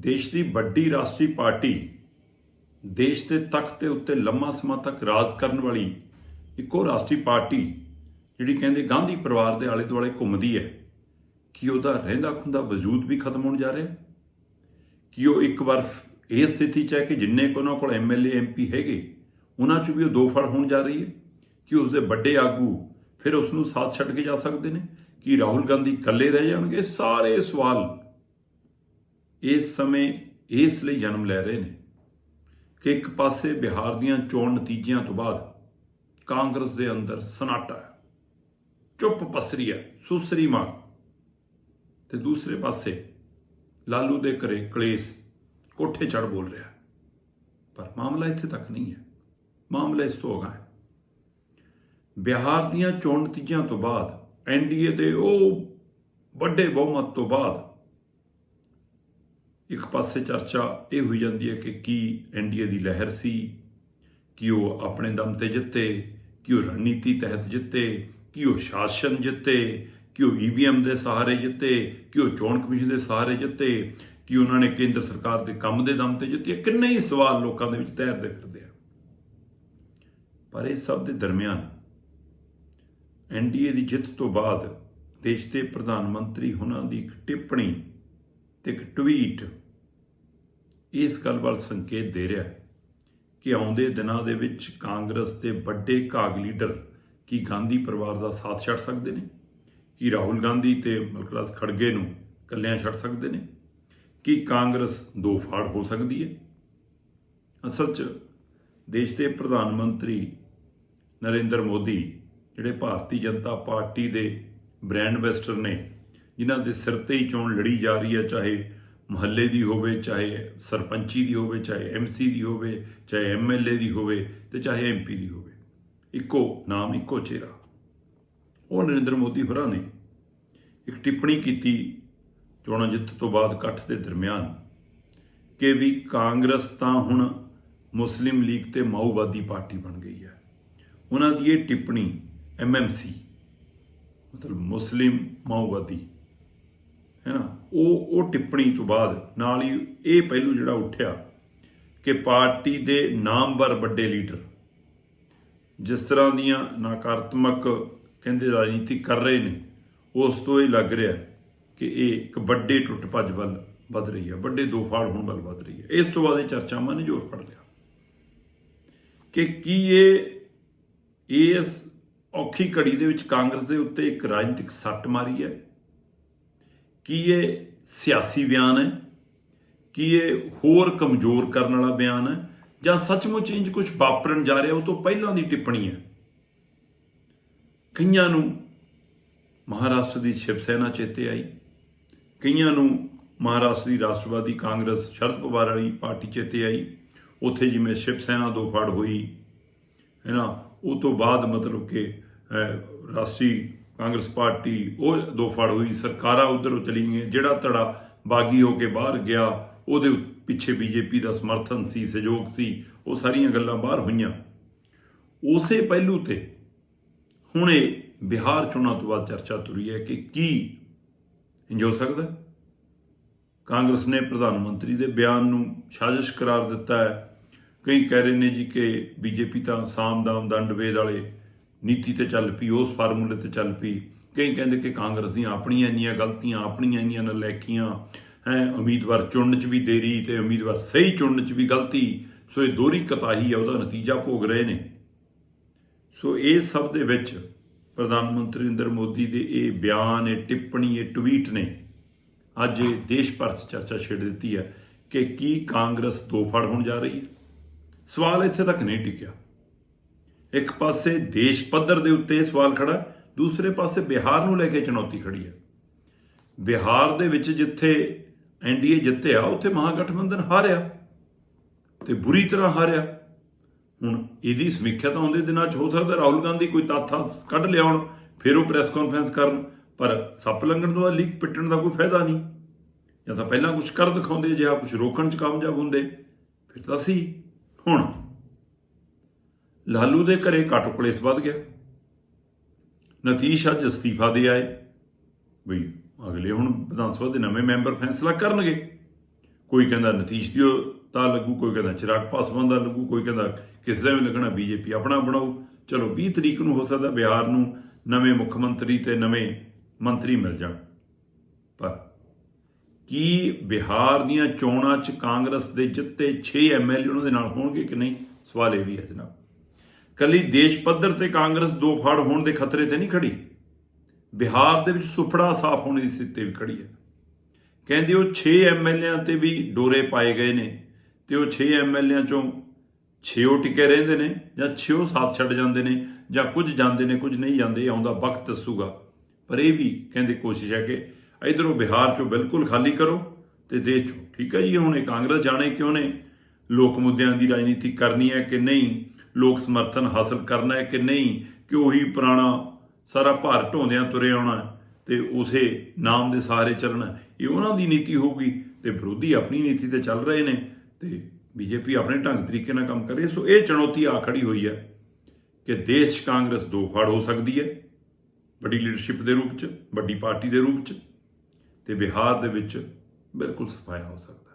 ਦੇਸ਼ ਦੀ ਵੱਡੀ ਰਾਸ਼ਟਰੀ ਪਾਰਟੀ ਦੇਸ਼ ਦੇ ਤਖਤ ਦੇ ਉੱਤੇ ਲੰਮਾ ਸਮਾਂ ਤੱਕ ਰਾਜ ਕਰਨ ਵਾਲੀ ਇੱਕੋ ਰਾਸ਼ਟਰੀ ਪਾਰਟੀ ਜਿਹੜੀ ਕਹਿੰਦੇ ਗਾਂਧੀ ਪਰਿਵਾਰ ਦੇ ਆਲੇ ਦੁਆਲੇ ਘੁੰਮਦੀ ਹੈ, ਕਿ ਉਹਦਾ ਰਹਿੰਦਾ ਖੁੰਦਾ ਵਜੂਦ ਵੀ ਖਤਮ ਹੋਣ ਜਾ ਰਿਹਾ ਹੈ? ਕਿ ਉਹ ਇੱਕ ਵਾਰ ਇਹ ਸਥਿਤੀ ਚ ਹੈ ਕਿ ਜਿੰਨੇ ਕੋ ਉਹਨਾਂ ਕੋਲ ਐਮਐਲਏ ਐਮਪੀ ਹੈਗੇ, ਉਹਨਾਂ ਚ ਵੀ ਉਹ ਦੋ ਫੜ ਹੋਣ ਜਾ ਰਹੀ ਹੈ? ਕਿ ਉਸ ਦੇ ਵੱਡੇ ਆਗੂ ਫਿਰ ਉਸ ਨੂੰ ਸਾਥ ਛੱਡ ਕੇ ਜਾ ਸਕਦੇ ਨੇ? ਕਿ ਰਾਹੁਲ ਗਾਂਧੀ ਇਕੱਲੇ ਰਹਿ ਜਾਣਗੇ? ਸਾਰੇ ਸਵਾਲ ਇਸ ਸਮੇਂ ਇਸ ਲਈ ਜਨਮ ਲੈ ਰਹੇ ਨੇ ਕਿ ਇੱਕ ਪਾਸੇ ਬਿਹਾਰ ਦੀਆਂ ਚੋਣ ਨਤੀਜਿਆਂ ਤੋਂ ਬਾਅਦ ਕਾਂਗਰਸ ਦੇ ਅੰਦਰ ਸਨਾਟਾ ਹੈ, ਚੁੱਪ ਪਸਰੀ ਹੈ, ਸੁਸਰੀ ਮਾਂ। ਤੇ ਦੂਸਰੇ ਪਾਸੇ ਲਾਲੂ ਦੇ ਘਰੇ ਕਲੇਸ਼, ਕੋਠੇ ਚੜ ਬੋਲ ਰਿਹਾ ਪਰ ਮਾਮਲਾ ਇੱਥੇ ਤੱਕ ਨਹੀਂ ਹੈ। ਮਾਮਲਾ ਇਸ ਤੋਂ ਅਗਾਂਹ ਬਿਹਾਰ ਦੀਆਂ ਚੋਣ ਨਤੀਜਿਆਂ ਤੋਂ ਬਾਅਦ ਐਨਡੀਏ ਦੇ ਉਹ ਵੱਡੇ ਬਹੁਮਤ ਤੋਂ ਬਾਅਦ ਇੱਕ ਪਾਸੇ ਚਰਚਾ ਇਹ ਹੋਈ ਜਾਂਦੀ ਹੈ ਕਿ ਕੀ ਐਨਡੀਏ ਦੀ ਲਹਿਰ ਸੀ, ਕਿ ਉਹ ਆਪਣੇ ਦਮ ਤੇ ਜਿੱਤੇ, ਕਿ ਉਹ ਰਣਨੀਤੀ ਤਹਿਤ ਜਿੱਤੇ, ਕਿ ਉਹ ਸ਼ਾਸਨ ਜਿੱਤੇ, ਕਿ ਉਹ ਈਵੀਐਮ ਦੇ ਸਹਾਰੇ ਜਿੱਤੇ, ਕਿ ਉਹ ਚੋਣ ਕਮਿਸ਼ਨ ਦੇ ਸਹਾਰੇ ਜਿੱਤੇ, ਕਿ ਉਹਨਾਂ ਨੇ ਕੇਂਦਰ ਸਰਕਾਰ ਦੇ ਕੰਮ ਦੇ ਦਮ ਤੇ ਜਿੱਤੇ। ਕਿੰਨੇ ਹੀ ਸਵਾਲ ਲੋਕਾਂ ਦੇ ਵਿੱਚ ਤੈਰਦੇ ਫਿਰਦੇ ਆ। ਪਰ ਇਹ ਸਭ ਦੇ ਦਰਮਿਆਨ ਐਨਡੀਏ ਦੀ ਜਿੱਤ ਤੋਂ ਬਾਅਦ ਦੇਸ਼ ਦੇ ਪ੍ਰਧਾਨ ਮੰਤਰੀ ਉਹਨਾਂ ਦੀ ਇੱਕ ਟਿੱਪਣੀ ਤੇ ਇੱਕ ਟਵੀਟ ਇਸ ਗੱਲ ਵੱਲ ਸੰਕੇਤ ਦੇ ਰਿਹਾ ਹੈ ਕਿ ਆਉਂਦੇ ਦਿਨਾਂ ਦੇ ਵਿੱਚ ਕਾਂਗਰਸ ਦੇ ਵੱਡੇ ਘਾਗ ਲੀਡਰ ਕੀ ਗਾਂਧੀ ਪਰਿਵਾਰ ਦਾ ਸਾਥ ਛੱਡ ਸਕਦੇ ਨੇ? ਕੀ ਰਾਹੁਲ ਗਾਂਧੀ ਤੇ ਮਲਕਰਾਜ ਖੜਗੇ ਨੂੰ ਕੱਲਿਆਂ ਛੱਡ ਸਕਦੇ ਨੇ? ਕੀ ਕਾਂਗਰਸ ਦੋ ਫਾੜ ਹੋ ਸਕਦੀ ਹੈ? ਅਸਲ 'ਚ ਦੇਸ਼ ਦੇ ਪ੍ਰਧਾਨ ਮੰਤਰੀ ਨਰਿੰਦਰ ਮੋਦੀ, ਜਿਹੜੇ ਭਾਰਤੀ ਜਨਤਾ ਪਾਰਟੀ ਦੇ ਬ੍ਰਾਂਡ ਐਂਬੈਸਡਰ ਨੇ, ਜਿਨ੍ਹਾਂ ਦੇ ਸਿਰ ਤੇ ਹੀ ਚੋਣ ਲੜੀ ਜਾ ਰਹੀ ਹੈ, ਚਾਹੇ ਮੁਹੱਲੇ ਦੀ ਹੋਵੇ, ਚਾਹੇ ਸਰਪੰਚੀ ਦੀ ਹੋਵੇ, ਚਾਹੇ ਐਮਸੀ ਦੀ ਹੋਵੇ, ਚਾਹੇ ਐਮਐਲਏ ਦੀ ਹੋਵੇ ਤੇ ਚਾਹੇ ਐਮਪੀ ਦੀ ਹੋਵੇ। ਇੱਕੋ ਨਾਮ, ਇੱਕੋ ਚਿਹਰਾ। ਉਹ ਨਰਿੰਦਰ ਮੋਦੀ ਹੋਰਾਂ ਨੇ ਇੱਕ ਟਿੱਪਣੀ ਕੀਤੀ ਚੋਣਾਂ ਜਿੱਤ ਤੋਂ ਬਾਅਦ ਇਕੱਠ ਦੇ ਦਰਮਿਆਨ ਕਿ ਵੀ ਕਾਂਗਰਸ ਤਾਂ ਹੁਣ ਮੁਸਲਿਮ ਲੀਗ ਤੇ ਮਾਓਵਾਦੀ ਪਾਰਟੀ ਬਣ ਗਈ ਹੈ। ਉਹਨਾਂ ਦੀ ਇਹ ਟਿੱਪਣੀ ਐਮਐਮਸੀ ਮਤਲਬ ਮੁਸਲਿਮ ਮਾਓਵਾਦੀ ਹੈ ਨਾ? ਉਹ ਉਹ ਟਿੱਪਣੀ ਤੋਂ ਬਾਅਦ ਨਾਲ ਹੀ ਇਹ ਪਹਿਲੂ ਜਿਹੜਾ ਉੱਠਿਆ ਕਿ ਪਾਰਟੀ ਦੇ ਨਾਮਵਰ ਵੱਡੇ ਲੀਡਰ ਜਿਸ ਤਰ੍ਹਾਂ ਦੀਆਂ ਨਕਾਰਾਤਮਕ ਕਹਿੰਦੇ ਰਾਜਨੀਤੀ ਕਰ ਰਹੇ ਨੇ, ਉਸ ਤੋਂ ਇਹ ਲੱਗ ਰਿਹਾ ਕਿ ਇਹ ਇੱਕ ਵੱਡੇ ਟੁੱਟ ਭੱਜ ਵੱਲ ਵੱਧ ਰਹੀ ਹੈ, ਵੱਡੇ ਦੋ ਫਾੜ ਹੋਣ ਵੱਲ ਵੱਧ ਰਹੀ ਹੈ। ਇਸ ਤੋਂ ਬਾਅਦ ਇਹ ਚਰਚਾਵਾਂ ਨੇ ਜ਼ੋਰ ਫੜ ਲਿਆ ਕਿ ਕੀ ਇਹ ਇਸ ਔਖੀ ਘੜੀ ਦੇ ਵਿੱਚ ਕਾਂਗਰਸ ਦੇ ਉੱਤੇ ਇੱਕ ਰਾਜਨੀਤਿਕ ਸੱਟ ਮਾਰੀ ਹੈ? ਕੀ ਇਹ ਸਿਆਸੀ ਬਿਆਨ ਹੈ? ਕੀ ਇਹ ਹੋਰ ਕਮਜ਼ੋਰ ਕਰਨ ਵਾਲਾ ਬਿਆਨ ਹੈ? ਜਾਂ ਸੱਚਮੁੱਚ ਇੰਜ ਕੁਝ ਵਾਪਰਨ ਜਾ ਰਿਹਾ, ਉਹ ਤੋਂ ਪਹਿਲਾਂ ਦੀ ਟਿੱਪਣੀ ਹੈ? ਕਈਆਂ ਨੂੰ ਮਹਾਰਾਸ਼ਟਰ ਦੀ ਸ਼ਿਵ ਸੈਨਾ ਚੇਤੇ ਆਈ। ਕਈਆਂ ਨੂੰ ਮਹਾਰਾਸ਼ਟਰ ਦੀ ਰਾਸ਼ਟਰਵਾਦੀ ਕਾਂਗਰਸ ਸ਼ਰਦ ਪਵਾਰ ਵਾਲੀ ਪਾਰਟੀ ਚੇਤੇ ਆਈ। ਉੱਥੇ ਜਿਵੇਂ ਸ਼ਿਵ ਸੈਨਾ ਦੋ ਫੜ ਹੋਈ, ਹੈ ਨਾ? ਉਹ ਤੋਂ ਬਾਅਦ ਮਤਲਬ ਕਿ ਰਾਸ਼ਟਰੀ ਕਾਂਗਰਸ ਪਾਰਟੀ, ਉਹ ਦੋ ਫੜ ਹੋਈ, ਸਰਕਾਰਾਂ ਉਧਰ ਚਲੀ ਗਈਆਂ, ਜਿਹੜਾ ਧੜਾ ਬਾਗੀ ਹੋ ਕੇ ਬਾਹਰ ਗਿਆ, ਉਹਦੇ ਉ- ਪਿੱਛੇ ਬੀਜੇਪੀ ਦਾ ਸਮਰਥਨ ਸੀ, ਸਹਿਯੋਗ ਸੀ, ਉਹ ਸਾਰੀਆਂ ਗੱਲਾਂ ਬਾਹਰ ਹੋਈਆਂ। ਉਸੇ ਪਹਿਲੂ ਤੇ ਹੁਣ ਇਹ ਬਿਹਾਰ ਚੋਣਾਂ ਤੋਂ ਬਾਅਦ ਚਰਚਾ ਤੁਰੀ ਹੈ ਕਿ ਕੀ ਇੰਜ ਹੋ ਸਕਦਾ ਕਾਂਗਰਸ ਨੇ ਪ੍ਰਧਾਨ ਮੰਤਰੀ ਦੇ ਬਿਆਨ ਨੂੰ ਸਾਜ਼ਿਸ਼ ਕਰਾਰ ਦਿੱਤਾ ਹੈ। ਕਈ ਕਹਿ ਰਹੇ ਨੇ ਜੀ ਕਿ ਬੀਜੇਪੀ ਤਾਂ ਸਾਮ ਦਾਮ ਦੰਡ ਵੇਦ ਵਾਲੇ ਨੀਤੀ ਤੇ ਚੱਲ ਪਈ, ਉਸ ਫਾਰਮੂਲੇ ਤੇ ਚੱਲ ਪਈ। ਕਈ ਕਹਿੰਦੇ ਕਿ ਕਾਂਗਰਸ ਦੀਆਂ ਆਪਣੀਆਂ ਇੰਨੀਆਂ ਗਲਤੀਆਂ, ਆਪਣੀਆਂ ਇੰਨੀਆਂ ਨਲੈਕੀਆਂ, ਹੈ, ਉਮੀਦਵਾਰ ਚੁਣਨ 'ਚ ਵੀ ਦੇਰੀ ਤੇ ਉਮੀਦਵਾਰ ਸਹੀ ਚੁਣਨ 'ਚ ਵੀ ਗਲਤੀ। ਸੋ ਇਹ ਦੋਹਰੀ ਕਤਾਹੀ ਹੈ ਉਹਦਾ ਨਤੀਜਾ ਭੋਗ ਰਹੇ ਨੇ। ਸੋ ਇਹ ਸਭ ਦੇ ਵਿੱਚ ਪ੍ਰਧਾਨ ਮੰਤਰੀ ਨਰਿੰਦਰ ਮੋਦੀ ਦੇ ਇਹ ਬਿਆਨ, ਇਹ ਟਿੱਪਣੀ, ਇਹ ਟਵੀਟ ਨੇ। ਅੱਜ ਦੇਸ਼ ਭਰ 'ਚ ਚਰਚਾ ਛੇੜ ਦਿੱਤੀ ਹੈ ਕਿ ਕੀ ਕਾਂਗਰਸ ਦੋ ਫੜ ਹੋਣ ਜਾ ਰਹੀ ਹੈ। ਸਵਾਲ ਇੱਥੇ ਤੱਕ ਨਹੀਂ ਟਿਕਿਆ। ਇੱਕ ਪਾਸੇ ਦੇਸ਼ ਪੱਧਰ ਦੇ ਉੱਤੇ ਇਹ ਸਵਾਲ ਖੜਾ, ਦੂਸਰੇ ਪਾਸੇ ਬਿਹਾਰ ਨੂੰ ਲੈ ਕੇ ਚੁਣੌਤੀ ਖੜੀ ਹੈ। ਬਿਹਾਰ ਦੇ ਵਿੱਚ ਜਿੱਥੇ ਐਨਡੀਏ ਜਿੱਤਿਆ, ਉੱਥੇ ਮਹਾਗਠਬੰਧਨ ਹਾਰਿਆ ਤੇ ਬੁਰੀ ਤਰ੍ਹਾਂ ਹਾਰਿਆ। ਹੁਣ ਇਹਦੀ ਸਮੀਖਿਆ ਤਾਂ ਆਉਂਦੇ ਦਿਨਾਂ 'ਚ ਹੋ ਸਕਦਾ, ਰਾਹੁਲ ਗਾਂਧੀ ਕੋਈ ਤੱਥਾਂ ਕੱਢ ਲਿਆਉਣ ਫਿਰ ਉਹ ਪ੍ਰੈਸ ਕਾਨਫਰੰਸ ਕਰਨ, ਪਰ ਸੱਪ ਲੰਘਣ ਤੋਂ ਬਾਅਦ ਲੀਕ ਪਿੱਟਣ ਦਾ ਕੋਈ ਫਾਇਦਾ ਨਹੀਂ। ਜਾਂ ਤਾਂ ਪਹਿਲਾਂ ਕੁਝ ਕਰ ਦਿਖਾਉਂਦੇ, ਜਾਂ ਕੁਝ ਰੋਕਣ 'ਚ ਕਾਮਯਾਬ ਹੁੰਦੇ, ਫਿਰ ਤਾਂ ਸੀ। ਹੁਣ ਲਾਲੂ ਦੇ ਘਰੇ ਘੱਟ ਕਲੇਸ਼ ਵੱਧ ਗਿਆ। ਨਤੀਸ਼ ਅੱਜ ਅਸਤੀਫਾ ਦੇ ਆਏ। ਬਈ ਅਗਲੇ ਹੁਣ ਵਿਧਾਨ ਸਭਾ ਦੇ ਨਵੇਂ ਮੈਂਬਰ ਫੈਸਲਾ ਕਰਨਗੇ। ਕੋਈ ਕਹਿੰਦਾ ਨਤੀਸ਼ ਦਿਓ ਤਾਂ ਲੱਗੂ, ਕੋਈ ਕਹਿੰਦਾ ਚਿਰਾਗ ਪਾਸਵਾਨ ਦਾ ਲੱਗੂ, ਕੋਈ ਕਹਿੰਦਾ ਕਿਸੇ ਦਾ ਵੀ ਲੱਗਣਾ ਬੀਜੇਪੀ ਆਪਣਾ ਬਣਾਓ ਚਲੋ 20 ਤਰੀਕ ਨੂੰ ਹੋ ਸਕਦਾ ਬਿਹਾਰ ਨੂੰ ਨਵੇਂ ਮੁੱਖ ਮੰਤਰੀ ਤੇ ਨਵੇਂ ਮੰਤਰੀ ਮਿਲ ਜਾਣ। ਪਰ ਕੀ ਬਿਹਾਰ ਦੀਆਂ ਚੋਣਾਂ 'ਚ ਕਾਂਗਰਸ ਦੇ ਜਿੱਤੇ 6 ਐਮਐਲਏ ਉਹਨਾਂ ਦੇ ਨਾਲ ਹੋਣਗੇ ਕਿ ਨਹੀਂ? ਸਵਾਲ ਇਹ ਵੀ ਹੈ ਜਨਾਬ। ਕੱਲੀ ਦੇਸ਼ ਪੱਧਰ ਤੇ ਕਾਂਗਰਸ ਦੋ ਫਾੜ ਹੋਣ ਦੇ ਖਤਰੇ ਤੇ ਨਹੀਂ ਖੜੀ। ਬਿਹਾਰ ਦੇ ਵਿੱਚ ਸੁਫੜਾ ਸਾਫ਼ ਹੋਣ ਦੀ ਸਥਿਤੀ ਤੇ ਵੀ ਖੜੀ ਹੈ। ਕਹਿੰਦੇ ਉਹ 6 ਐਮਐਲਏਆਂ ਤੇ ਵੀ ਡੋਰੇ ਪਾਏ ਗਏ ਨੇ ਤੇ ਉਹ 6 ਐਮਐਲਏਆਂ ਚੋਂ 6 ਉਹ ਟਿਕੇ ਰਹਿੰਦੇ ਨੇ ਜਾਂ 6 ਉਹ ਸਾਥ ਛੱਡ ਜਾਂਦੇ ਨੇ ਜਾਂ ਕੁਝ ਜਾਂਦੇ ਨੇ ਕੁਝ ਨਹੀਂ ਜਾਂਦੇ ਆਉਂਦਾ ਵਕਤ ਦੱਸੂਗਾ। ਪਰ ਇਹ ਵੀ ਕਹਿੰਦੇ ਕੋਸ਼ਿਸ਼ ਹੈ ਕਿ ਇਧਰੋਂ ਬਿਹਾਰ ਚੋਂ ਬਿਲਕੁਲ ਖਾਲੀ ਕਰੋ ਤੇ ਦੇਸ਼ ਚੋਂ। ਠੀਕ ਹੈ ਜੀ, ਹੁਣ ਇਹ ਕਾਂਗਰਸ ਜਾਣੇ ਕਿਉਂ ਨੇ? ਲੋਕ ਮੁੱਦਿਆਂ ਦੀ ਰਾਜਨੀਤੀ ਕਰਨੀ ਹੈ ਕਿ ਨਹੀਂ? ਲੋਕ ਸਮਰਥਨ ਹਾਸਲ ਕਰਨਾ ਹੈ ਕਿ ਨਹੀਂ? ਕਿ ਉਹੀ ਪੁਰਾਣਾ ਸਾਰਾ ਭਾਰ ਢੋਂਦਿਆਂ ਤੁਰੇ ਆਉਣਾ ਹੈ ਤੇ ਉਸੇ ਨਾਮ ਦੇ ਸਾਰੇ ਚੱਲਣਾ ਇਹ ਉਹਨਾਂ ਦੀ ਨੀਤੀ ਹੋਊਗੀ ਤੇ ਵਿਰੋਧੀ ਆਪਣੀ ਨੀਤੀ ਤੇ ਚੱਲ ਰਹੇ ਨੇ ਤੇ ਬੀਜੇਪੀ ਆਪਣੇ ਢੰਗ ਤਰੀਕੇ ਨਾਲ ਕੰਮ ਕਰ। ਰਹੀ ਹੈ ਸੋ ਇਹ ਚੁਣੌਤੀ ਆ ਖੜੀ ਹੋਈ ਹੈ ਕਿ ਦੇਸ਼ 'ਚ ਕਾਂਗਰਸ ਦੋ ਫਾੜ ਹੋ ਸਕਦੀ ਹੈ ਵੱਡੀ ਲੀਡਰਸ਼ਿਪ ਦੇ ਰੂਪ 'ਚ, ਵੱਡੀ ਪਾਰਟੀ ਦੇ ਰੂਪ 'ਚ ਤੇ ਬਿਹਾਰ ਦੇ ਵਿੱਚ ਬਿਲਕੁਲ ਸਫਾਇਆ ਹੋ ਸਕਦਾ